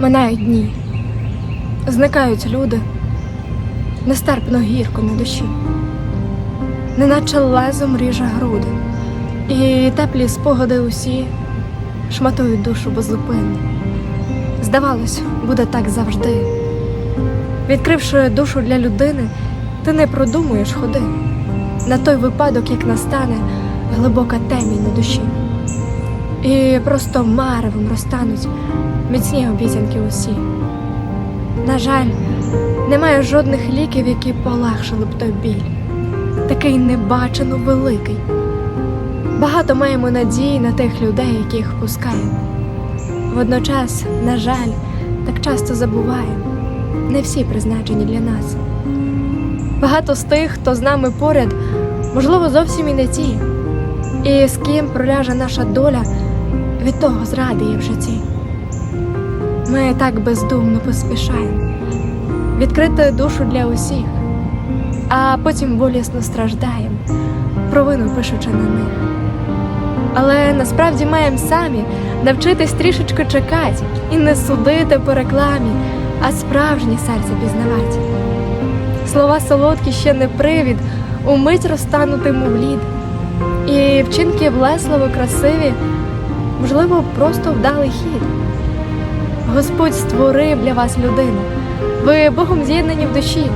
Минають дні, зникають люди, нестерпно гірко на душі, неначе лезом ріже груди, і теплі спогади усі шматують душу беззупинно. Здавалось, буде так завжди. Відкривши душу для людини, ти не продумуєш ходи на той випадок, як настане глибока темінь на душі. І просто маревом розтануть міцні обіцянки усі. На жаль, немає жодних ліків, які полегшили б той біль, такий небачено великий. Багато маємо надії на тих людей, яких пускаємо. Водночас, на жаль, так часто забуваємо, не всі призначені для нас. Багато з тих, хто з нами поряд, можливо, зовсім і не ті, і з ким проляже наша доля, від того зради є в житті. Ми так бездумно поспішаємо відкрити душу для усіх, а потім болісно страждаємо, провину пишучи на них. Але насправді маємо самі навчитись трішечки чекати і не судити по рекламі, а справжнє серце пізнавати. Слова солодкі ще не привід, умить розтанути мов лід. І вчинки влесливо красиві, можливо, просто вдалий хід. Господь створив для вас людину. Ви Богом з'єднані в душі.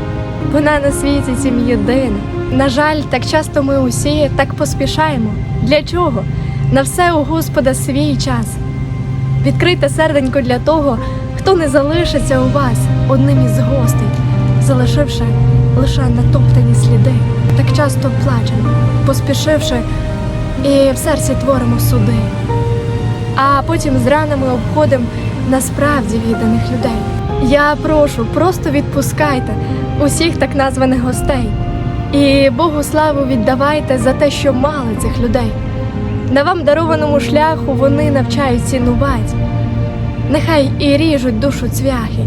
Вона на світі цім єдина. На жаль, так часто ми усі так поспішаємо. Для чого? На все у Господа свій час. Відкрийте серденько для того, хто не залишиться у вас одним із гостей, залишивши лише натоптані сліди. Так часто плачемо, поспішивши, і в серці творимо суди. А потім з ранами обходимо насправді відданих людей. Я прошу, просто відпускайте усіх так названих гостей. І Богу славу віддавайте за те, що мали цих людей. На вам дарованому шляху вони навчають цінувати. Нехай і ріжуть душу цвяхи,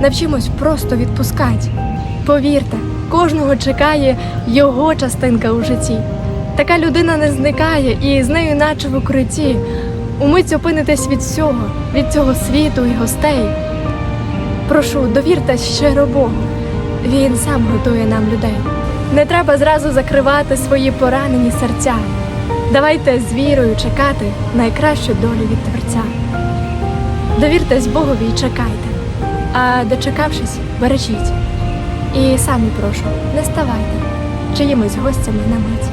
навчимось просто відпускати. Повірте, кожного чекає його частинка у житті. Така людина не зникає і з нею, наче в укритті, умить опинитесь від всього, від цього світу і гостей. Прошу, довіртесь щиро Богу. Він сам готує нам людей. Не треба зразу закривати свої поранені серця. Давайте з вірою чекати найкращу долю від Творця. Довіртесь Богові і чекайте, а дочекавшись, бережіть. І самі прошу, не ставайте чиїмось гостями на мить.